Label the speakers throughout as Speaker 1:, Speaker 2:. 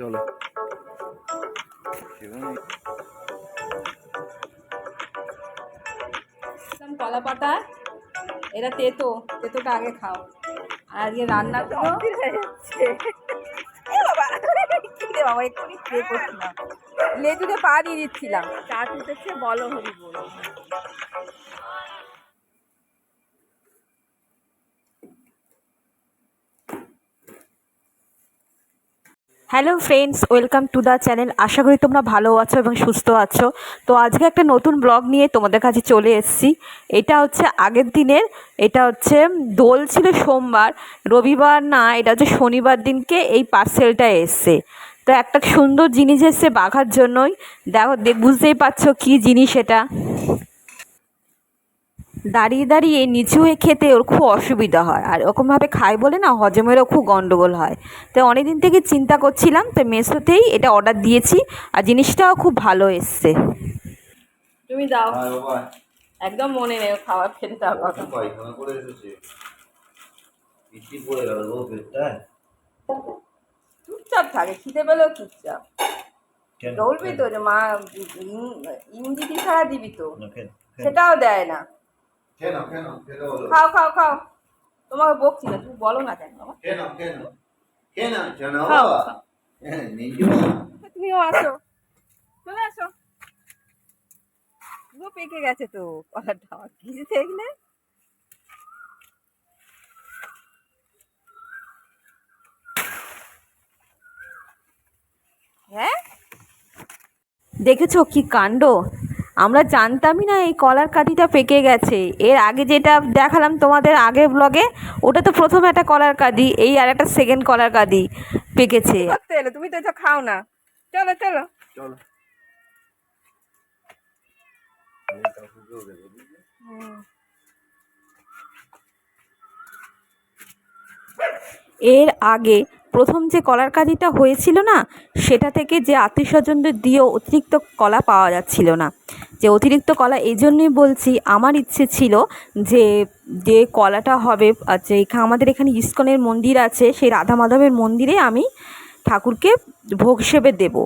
Speaker 1: চলো।
Speaker 2: কলা পাতা এটা তেতো তেতোটা আগে খাও। আর আজকে রান্না কিরে। বাবা এক্ষুনি করছিলাম লেজুকে পা দিয়ে দিচ্ছিলাম। চা উঠেছে বলো হরি বল
Speaker 3: hello friends welcome to the channel আশা করি তোমরা ভালো আছো এবং সুস্থ আছো। তো আজকে একটা নতুন ব্লগ নিয়ে তোমাদের কাছে চলে এসেছি। এটা হচ্ছে আগের দিনের, এটা হচ্ছে, দোল ছিল সোমবার, রবিবার না, এটা হচ্ছে শনিবার দিনকে এই পার্সেলটা এসছে। তো একটা সুন্দর জিনিস এসছে বাঘার জন্যই। দেখো বুঝতেই পারছ কী জিনিস এটা। দাঁড়িয়ে দাঁড়িয়ে নিচু হয়ে খেতে ওর খুব অসুবিধা হয়। আর ওরকমভাবে খায় বলে না হজমেরও খুব গন্ডগোল হয়। তো অনেক দিন থেকে চিন্তা করছিলাম তো মেসোতেই এটা অর্ডার দিয়েছি আর জিনিসটাও খুব ভালো এসছে।
Speaker 2: তুমি দাও।
Speaker 1: হ্যাঁ
Speaker 2: একদম মনে নেই খাবার খেতে তার কথা
Speaker 1: পায়খানা করে এসেছে। পিসি পড়ে গেল গো পেটটা।
Speaker 2: চুপচাপ থাকে খিদে পেলেও চুপচাপ।
Speaker 1: কেন?
Speaker 2: বলবি তো যে মা ইং- ইঞ্জিটি ছাড়া দিবি তো? সেটাও দেয় না।
Speaker 1: কেন কেন খেতে বলো।
Speaker 2: খাও খাও খাও। তোমাকে বকছি না তুমি বলো না কেন? বাবা
Speaker 1: কেন কেন কেন কেন
Speaker 2: খাও,
Speaker 1: বাবা।
Speaker 2: তুমিও আসো। চলে আসো। পুরো পেকে গেছে তো আমার কি দেখলে হ্যাঁ?
Speaker 3: দেখেছ কি কাণ্ড? আমরা জানতামই না এই কলার কাঠিটা পেকে গেছে। এর আগে যেটা দেখালাম তোমাদের আগের ব্লগে ওটা তো প্রথম একটা কলার কাঁদি এই আর একটা সেকেন্ড কলার কাঁদি পেকেছে।
Speaker 2: তুমি তো এটা খাও না। চলো চলো।
Speaker 1: চলো।
Speaker 3: এর আগে প্রথম যে কলার কাঁদিটা হয়েছিল না, সেটা থেকে যে আত্মীয় স্বজনদের দিয়েও অতিরিক্ত কলা পাওয়া যাচ্ছিল না। যে অতিরিক্ত কলা, এই জন্যই বলছি, আমার ইচ্ছে ছিল যে যে কলাটা হবে যে আমাদের এখানে ইস্কনের মন্দির আছে, সেই রাধা মাধবের মন্দিরে আমি ঠাকুরকে ভোগ হিসেবে দেবো।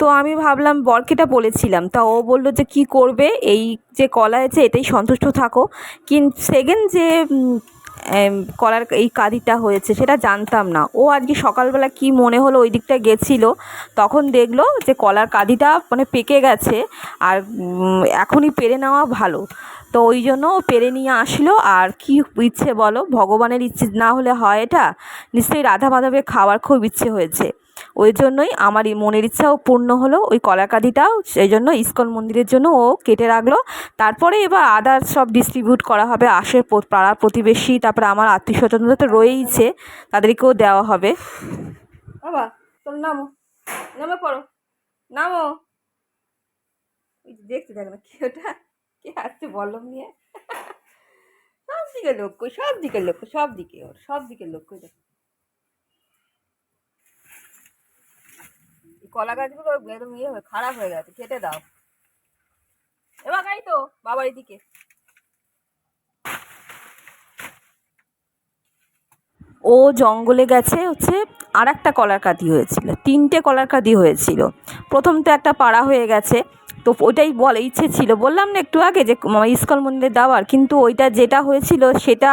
Speaker 3: তো আমি ভাবলাম, বরকেটা বলেছিলাম, তা ও বলল যে কি করবে, এই যে কলা আছে এটাই সন্তুষ্ট থাকো। কিন্তু সেকেন্ড যে কলার এই কাঁদিটা হয়েছে, সেটা জানতাম না। ও আজকে সকালবেলা কি মনে হলো ওই দিকটা গেছিল, তখন দেখল যে কলার কাঁদিটা মানে পেকে গেছে আর এখনই পেরে নেওয়া ভালো। তো ওই জন্য পেরে নিয়ে আসলো, আর কি ইচ্ছে বলো, ভগবানের ইচ্ছে না হলে হয় এটা? নিশ্চয়ই রাধা মাধবের খাওয়ার খুব ইচ্ছে হয়েছে। ওই জন্যই আমার মনের ইচ্ছাও পূর্ণ হলো ওই কলাকাদিটাও, সেই জন্য ইস্কন মন্দিরের জন্য ও কেটে রাখল। তারপরে এবার আদার সব ডিস্ট্রিবিউট করা হবে আশে প- পাড়া প্রতিবেশী, তারপরে আমার আত্মীয় স্বজনরা তো রয়েইছে, তাদেরকেও দেওয়া হবে।
Speaker 2: বাবা, তোর নামো নামে পড়ো নামো দেখতে দেখ না, কি ওটা, কে আসছে বল্লম নিয়ে। সব দিকে লক্ষ্য, সব দিকে লক্ষ্য, সব দিকে ওর, সব দিকে লক্ষ্য, দেখ। কলা গাছগুলো একদম ইয়ে হয়ে, খারাপ হয়ে গেছে খেতে দাও। এবার গাই তো, বাবার এদিকে।
Speaker 3: ও জঙ্গলে গেছে, হচ্ছে আর একটা কলার কাঁদি হয়েছিল, তিনটে কলার কাঁদি হয়েছিল। প্রথম তো একটা পাড়া হয়ে গেছে তো ওইটাই বলে, ইচ্ছে ছিল। বললাম না একটু আগে যে ইস্কন মন্দিরে দেওয়ার কিন্তু ওইটা যেটা হয়েছিল সেটা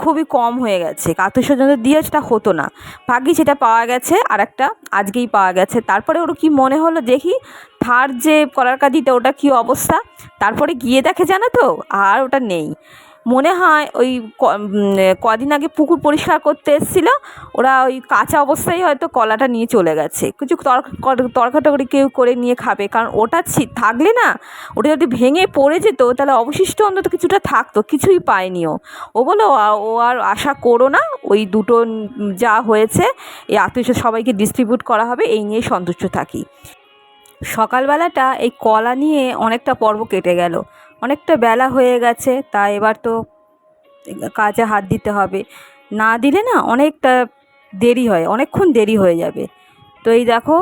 Speaker 3: খুবই কম হয়ে গেছে। আত্মীয় স্বজনদের দিয়ে সেটা হতো না। ভাগ্যি সেটা পাওয়া গেছে আর একটা আজকেই পাওয়া গেছে। তারপরে ওর কি মনে হলো, দেখি থার্ড যে করার কাঁদিটা, ওটা কি অবস্থা? তারপরে গিয়ে দেখে জানো তো, আর ওটা নেই। মনে হয় ওই কদিন আগে পুকুর পরিষ্কার করতে এসেছিল। ওরা ওই কাঁচা অবস্থায় হয়তো কলাটা নিয়ে চলে গেছে। কিছু তরকাটরি কেউ করে নিয়ে খাবে, কারণ ওটা থাকলে না ওটা যদি ভেঙে পড়ে যেত, তাহলে অবশিষ্ট অন্তত কিছুটা থাকতো, কিছুই পায়নি ও। ও বলো ও আর আশা করো না, ওই দুটো যা হয়েছে, এই আত্মীয় সবাইকে ডিস্ট্রিবিউট করা হবে, এই নিয়েই সন্তুষ্ট থাকি। সকালবেলাটা এই কলা নিয়ে অনেকটা পর্ব কেটে গেল। অনেকটা বেলা হয়ে গেছে, তা এবার তো কাজে হাত দিতে হবে। না দিলে না অনেকটা দেরি হয়, অনেকক্ষণ দেরি হয়ে যাবে। তো এই দেখো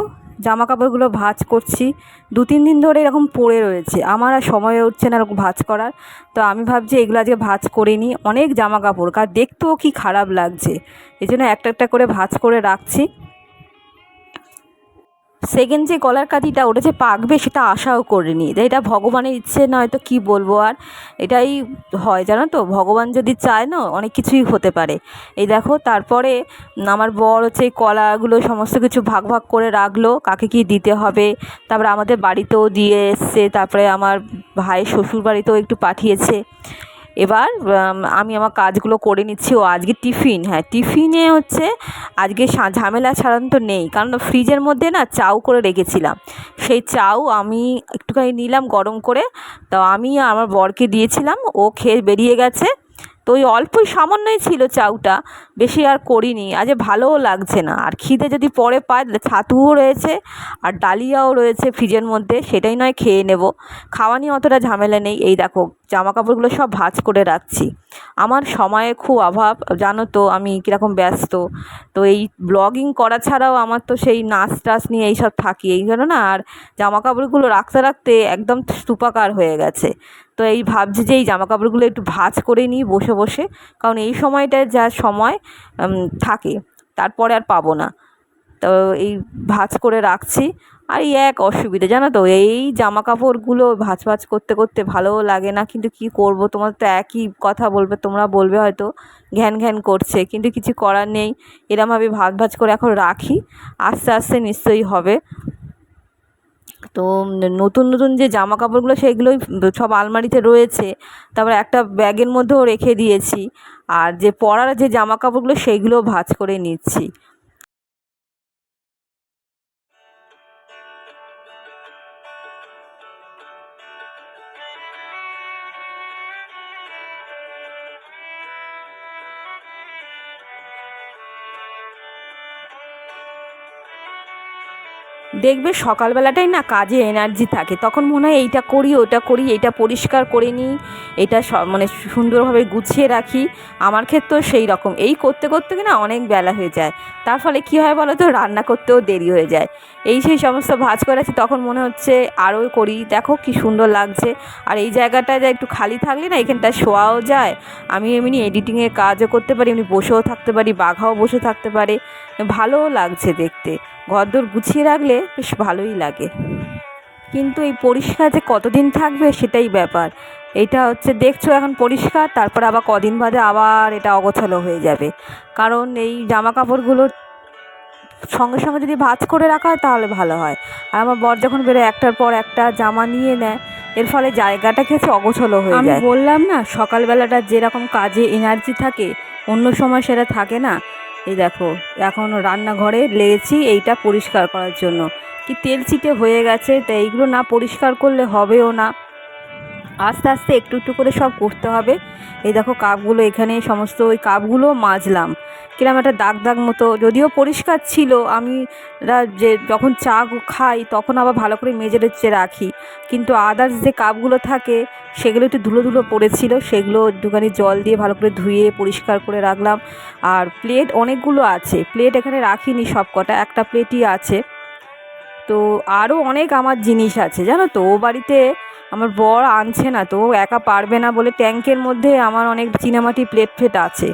Speaker 3: জামা কাপড়গুলো ভাঁজ করছি। দু তিন দিন ধরে এরকম পড়ে রয়েছে, আমার আর সময় উঠছে না এরকম ভাঁজ করার। তো আমি ভাবছি এগুলো আজকে ভাঁজ করে নিই অনেক জামা কাপড় কার দেখতেও কি খারাপ লাগছে। এই জন্য একটা একটা করে ভাঁজ করে রাখছি। সেকেন্ড যে কলার কাঁদিটা, ওটা যে পাকবে সেটা আশাও করিনি। এটা ভগবানের ইচ্ছে নয় তো কী বলব আর? এটাই হয়, জানো তো? ভগবান যদি চায় না, অনেক কিছুই হতে পারে। এই দেখো, তারপরে আমার বর হচ্ছে কলাগুলো সমস্ত কিছু ভাগ ভাগ করে রাখল, কাকে কী দিতে হবে? তারপরে আমাদের বাড়িতেও দিয়ে এসছে, তারপরে আমার ভাইয়ের শ্বশুর বাড়িতেও একটু পাঠিয়েছে। এবার আমি আমার কাজগুলো করে নিচ্ছি। ও আজকে টিফিন হ্যাঁ টিফিনে হচ্ছে আজকে ঝামেলা তো নেই। কারণ ফ্রিজের মধ্যে না চাউ করে রেখেছিলাম। সেই চাউ আমি একটুখানি নিলাম গরম করে। তো আমি আমার বরকে দিয়েছিলাম। ও খেয়ে বেরিয়ে গেছে। তো ওই অল্পই সামান্যই ছিল চাউটা। বেশি আর করিনি, আজ ভালোও লাগছে না। আর খিদে যদি পরে পায়, তাহলে ছাতুও রয়েছে, আর ডালিয়াও রয়েছে ফ্রিজের মধ্যে, সেটাই নয় খেয়ে নেব। খাওয়া নিয়ে অতটা ঝামেলা নেই। এই দেখো জামা কাপড়গুলো সব ভাঁজ করে রাখছি। আমার সময়ের খুব অভাব, জানো তো, আমি কীরকম ব্যস্ত। তো এই ব্লগিং করা ছাড়াও আমার তো সেই নাচ টাচ নিয়ে এইসব থাকি। এই জন্য না, আর জামা কাপড়গুলো রাখতে রাখতে একদম স্তূপাকার হয়ে গেছে। তো এই ভাবছি যে এই জামা কাপড়গুলো একটু ভাঁজ করে নিই বসে বসে। কারণ এই সময়টায় যা সময় থাকে, তারপরে আর পাবো না। তো এই ভাঁজ করে রাখছি। আর এই এক অসুবিধা, জানো তো, এই জামা কাপড়গুলো ভাঁজ ভাঁজ করতে করতে ভালোও লাগে না। কিন্তু কি করব, তোমার তো একই কথা বলবে, তোমরা বলবে হয়তো, ঘ্যান ঘ্যান করছে। কিন্তু কিছু করার নেই, এরমভাবে ভাঁজ ভাঁজ করে এখন রাখি। আস্তে আস্তে নিশ্চয়ই হবে। তো নতুন নতুন যে জামা কাপড়গুলো সেগুলোই সব আলমারিতে রয়েছে। তারপর একটা ব্যাগের মধ্যেও রেখে দিয়েছি। আর যে পরার যে জামা কাপড়গুলো সেইগুলোও ভাঁজ করে নিচ্ছি। দেখবে সকালবেলাটাই না কাজে এনার্জি থাকে। তখন মনে হয় এইটা করি, ওটা করি, এইটা পরিষ্কার করে নিই, এটা মানে সুন্দরভাবে গুছিয়ে রাখি। আমার ক্ষেত্রেও সেই রকম। এই করতে করতে না অনেক বেলা হয়ে যায়। তার ফলে কী হয় বলো তো রান্না করতেও দেরি হয়ে যায়। এই সেই সমস্ত ভাজ করে আছি, তখন মনে হচ্ছে আরও করি। দেখো কি সুন্দর লাগছে। আর এই জায়গাটায় যা একটু খালি থাকলে না এখানটায় শোয়াও যায়। আমি এমনি এডিটিংয়ের কাজও করতে পারি, এমনি বসেও থাকতে পারি, বাঘাও বসে থাকতে পারে। ভালোও লাগছে দেখতে। ঘরদোর গুছিয়ে রাখলে বেশ ভালোই লাগে। কিন্তু এই পরিষ্কার যে কতদিন থাকবে সেটাই ব্যাপার। এটা হচ্ছে দেখছ এখন পরিষ্কার তারপর আবার কদিন বাদে আবার এটা অগোছালো হয়ে যাবে। কারণ এই জামা কাপড়গুলো সঙ্গে সঙ্গে যদি ভাঁজ করে রাখা হয় তাহলে ভালো হয়। আর আমার বর যখন বেরোয় একটার পর একটা জামা নিয়ে নেয় এর ফলে জায়গাটা খেয়েছে অগোছলো হয়ে যায়। বললাম না সকালবেলাটা যেরকম কাজে এনার্জি থাকে অন্য সময় সেটা থাকে না। এই দেখো, এখন রান্নাঘরে লেগেছি এইটা পরিষ্কার করার জন্য। কি তেল ছিটে হয়ে গেছে, তো এইগুলো না পরিষ্কার করলে হবেও না। আস্তে আস্তে একটু একটু করে সব করতে হবে। এই দেখো কাপগুলো এখানে, সমস্ত ওই কাপগুলো মাজলাম। কিরম একটা দাগ দাগ মতো, যদিও পরিষ্কার ছিল। আমি যে যখন চা খাই তখন আবার ভালো করে মেজে টেজে রাখি। কিন্তু আদার্স যে কাপগুলো থাকে, সেগুলো একটু ধুলো ধুলো পড়েছিল, সেগুলো একটুখানি জল দিয়ে ভালো করে ধুয়ে পরিষ্কার করে রাখলাম। আর প্লেট অনেকগুলো আছে। প্লেট এখানে রাখিনি সব কটা একটা প্লেটই আছে। তো আরও অনেক আমার জিনিস আছে, জানো তো? ও বাড়িতে আমার বর আনছে না, তো একা পারবে না বলে ট্যাঙ্কের মধ্যে আমার অনেক চিনামাটি প্লেট ফ্লেট আছে।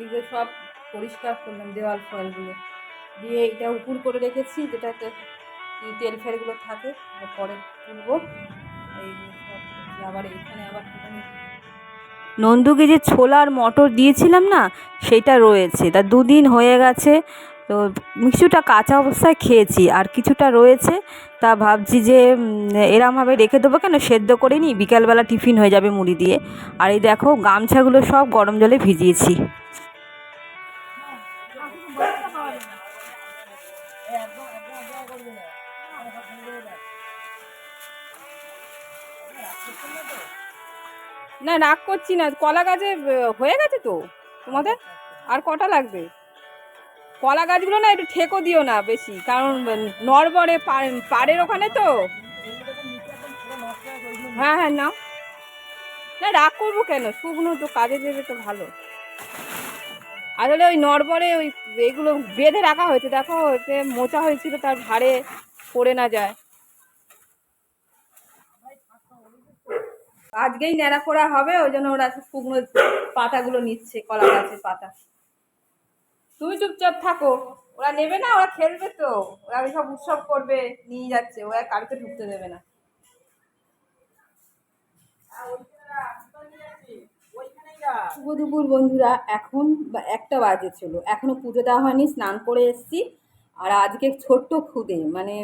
Speaker 2: এগুলো সব পরিষ্কার করলাম দেওয়াল ফলগুলো। দিয়ে এটা উপুর করে রেখেছি, যেটাতে তেল ফেলগুলো থাকে পরে তুলবো। আবার এখানে আবার
Speaker 3: নন্দুকে যে ছোলা আর মটর দিয়েছিলাম না, সেটা রয়েছে। তা দুদিন হয়ে গেছে তো কিছুটা কাঁচা অবস্থায় খেয়েছি, আর কিছুটা রয়েছে, তা ভাবছি যে এরমভাবে রেখে দেবো কেন? সেদ্ধ করে নিই, বিকালবেলা টিফিন হয়ে যাবে মুড়ি দিয়ে। আর এই দেখো, গামছাগুলো সব গরম জলে ভিজিয়েছি।
Speaker 2: না, রাগ করছি না, কলা গাছে হয়ে গেছে তো তোমাদের? আর কটা লাগবে? কলা গাছগুলো না একটু ঠেকো দিও না বেশি, কারণ পা- পাড়ের ওখানে তো। হ্যাঁ হ্যাঁ নাও। না, রাগ করব কেন? শুকনো তো, কাজে দেবে তো ভালো। আসলে ওই নড়বড়ে ওই এগুলো বেঁধে রাখা হয়েছে, দেখো হয়েছে মোচা হয়েছিল, তার ভারে পড়ে না যায়। আজকেই ন্যাড়া করা হবে, ওই জন্য ওরা শুকনো পাতাগুলো নিচ্ছে, কলা গাছের পাতা। তুমি চুপচাপ থাকো। ওরা নেবে না, ওরা খেলবে তো। ওরা সব উৎসব করবে, নিয়ে যাচ্ছে। ওরা কালকে ঢুকতে দেবে না। শুভ দুপুর বন্ধুরা, এখন একটা বাজে ছিল। এখনও পুজো দেওয়া হয়নি, স্নান করে এসেছি। আর আজকে ছোট্ট খুদে মানে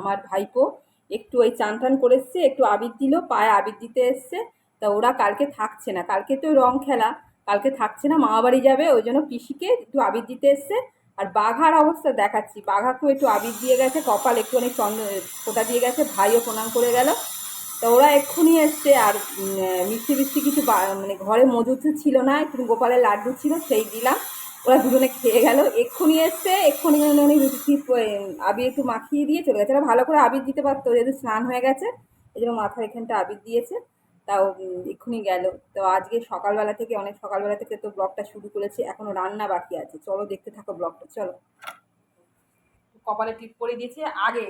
Speaker 2: আমার ভাইপো একটু ওই চান টান করে এসছে, একটু আবির দিল, পায়ে আবির দিতে এসছে। তা ওরা কালকে থাকছে না। কালকে তো রং খেলা। কালকে থাকছে না, মামা বাড়ি যাবে, ওই জন্য পিসিকে একটু আবির দিতে এসছে। আর বাঘার অবস্থা দেখাচ্ছি বাঘাকেও একটু আবির দিয়ে গেছে, কপাল একটু অনেক চন্দ্র ফোটা দিয়ে গেছে, ভাইও প্রণাম করে গেল। তো ওরা এক্ষুনি এসছে আর মিষ্টি মিষ্টি কিছু মানে ঘরে মজুদ ছিল না, একটু গোপালের লাড্ডু ছিল, সেই দিলাম। ওরা দুজনে খেয়ে গেল, এক্ষুনি এসছে, এক্ষুনি মানে উনি মিষ্টি আবির একটু মাখিয়ে দিয়ে চলে গেছে। ওরা ভালো করে আবির দিতে পারতো যেহেতু স্নান হয়ে গেছে, এই জন্য মাথার এখানটা আবির দিয়েছে। তাও এক্ষুনি গেল। তো আজকে সকালবেলা থেকে, অনেক সকালবেলা থেকে তো ব্লগটা শুরু করেছি, এখনও রান্না বাকি আছে। চলো দেখতে থাকো ব্লগটা, চলো। কপালে টিপ করে দিয়েছে, আগে,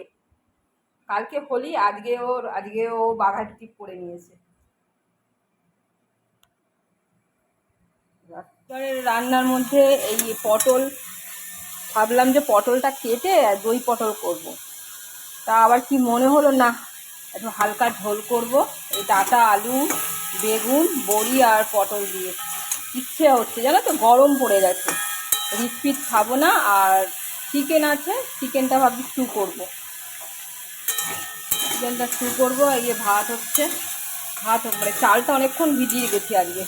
Speaker 2: কালকে হোলি, আজকে ওর, আজকে ও বাঘার টিপ করে নিয়েছে। রান্নার মধ্যে এই পটল, ভাবলাম যে পটলটা কেটে দই পটল করব। তা আবার কি মনে হলো না একটু হালকা ঝোল করব। এই ডাটা, আলু, বেগুন, বড়ি আর পটল দিয়ে। ইচ্ছে হচ্ছে, জানো তো? গরম পড়ে গেছে। রিপিট খাব না, আর চিকেন আছে চিকেনটা ভাবছি স্টু করব। চিকেনটা স্টু করব, এই যে ভাত হচ্ছে। ভাত মানে চালটা অনেকক্ষণ ভিজিয়ে রেখেছি আজকে।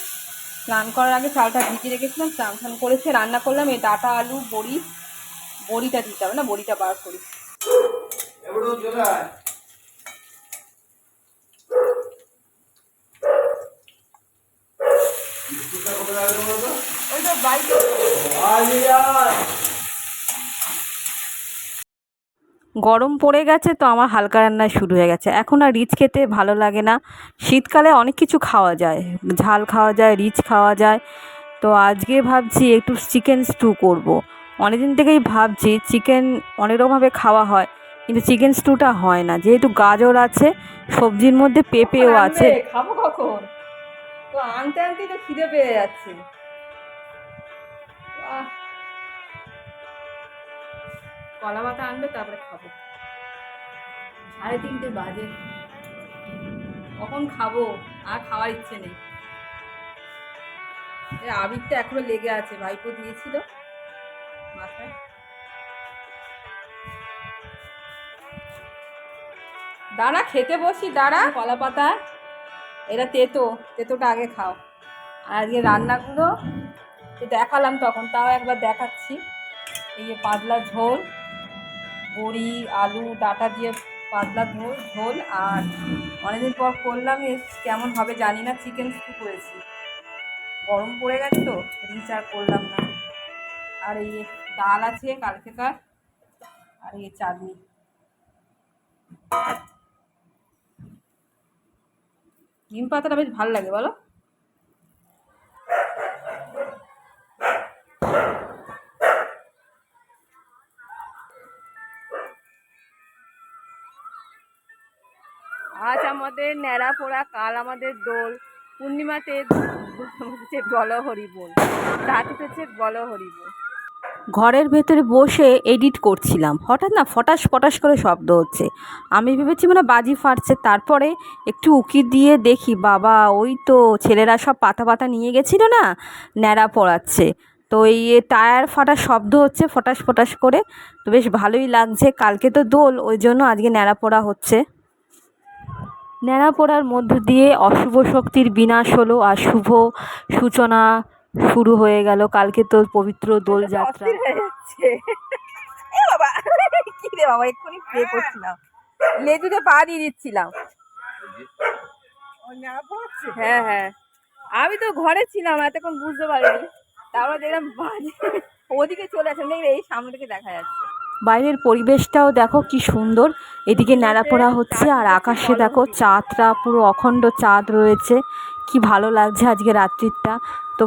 Speaker 2: স্নান করার আগে চালটা ভিজিয়ে রেখেছিলাম, স্নান স্নান করেছে, রান্না করলাম, এই ডাটা, আলু, বড়ি, বড়িটা দিতে হবে না, বড়িটা বার করি
Speaker 1: এবারে চলে আয় বিস্কুটটা কোথায় রাখবে বলতো?
Speaker 2: ওই তো বাড়িতে
Speaker 1: আয় আয়।
Speaker 3: গরম পড়ে গেছে তো আমার হালকা রান্না শুরু হয়ে গেছে। এখন আর রিচ খেতে ভালো লাগে না। শীতকালে অনেক কিছু খাওয়া যায়। ঝাল খাওয়া যায় রিচ খাওয়া যায়। তো আজকে ভাবছি একটু চিকেন স্টু করব। অনেকদিন থেকেই ভাবছি চিকেন অনেক রকমভাবে খাওয়া হয় কিন্তু চিকেন স্টুটা হয় না। যেহেতু গাজর আছে সবজির মধ্যে পেঁপেও আছে।
Speaker 2: খাব কখন? তো আনতে আনতেই তো খিদে পেয়ে যাচ্ছে। কলা পাতা আনবে, তারপরে খাব। সাড়ে তিনটে বাজে। কখন খাব? আর খাওয়ার ইচ্ছে নেই। আবিরটা এখনও লেগে আছে, ভাইপো দিয়েছিল মাথায়। দাঁড়া, খেতে বসি, দাঁড়া। কলা পাতা এটা তেতো, তেতোটা আগে খাও। আর আজকে রান্নাগুলো তো দেখালাম তখন, তাও একবার দেখাচ্ছি। এই যে পাতলা ঝোল, বড়ি, আলু, ডাটা দিয়ে পাতলা ঝোল ঝোল, আর অনেকদিন পর করলাম কেমন হবে জানি না চিকেন স্টু করেছি। গরম পড়ে গেছে তো রিচ আর করলাম না। আর এই ডাল আছে কালকেকার, আর এই চাটনি। নিম পাতাটা বেশ ভালো লাগে বলো আজ আমাদের ন্যাড়া পোড়া কাল আমাদের দোল পূর্ণিমাতে বল হরিবোল রাত উঠেছে বল হরিবোল
Speaker 3: ঘরের ভেতরে বসে এডিট করছিলাম। হঠাৎ না ফটাস ফটাস করে শব্দ হচ্ছে। আমি ভেবেছি মানে বাজি ফাটছে। তারপরে একটু উকি দিয়ে দেখি, বাবা, ওই তো ছেলেরা সব পাতা পাতা নিয়ে গেছিল না? ন্যাড়া পড়াচ্ছে। তো এই টায়ার ফাটার শব্দ হচ্ছে ফটাস ফটাস করে। তো বেশ ভালোই লাগছে। কালকে তো দোল, ওই জন্য আজকে ন্যাড়া পড়া হচ্ছে। ন্যাড়া পড়ার মধ্য দিয়ে অশুভ শক্তির বিনাশ হলো আর শুভ সূচনা শুরু হয়ে গেল। কালকে তো পবিত্র
Speaker 2: হয়ে যাচ্ছে। বাবা কি রে বাবা এক্ষুনি প্লে করছিলাম। লেজুতে পা দিয়ে দিচ্ছিলাম। হ্যাঁ হ্যাঁ। আমি তো ঘরে ছিলাম এতক্ষণ বুঝতে পারিনি। তারপর দেখলাম বাজে ওদিকে চলে আসে দেখলে এই সামনে থেকে দেখা যাচ্ছে।
Speaker 3: বাইরের পরিবেশটাও দেখো কি সুন্দর। এদিকে ন্যাড়াপোড়া হচ্ছে আর আকাশে দেখো চাঁদটা পুরো অখণ্ড চাঁদ রয়েছে। কি ভালো লাগছে আজকে রাত্রিটা। তো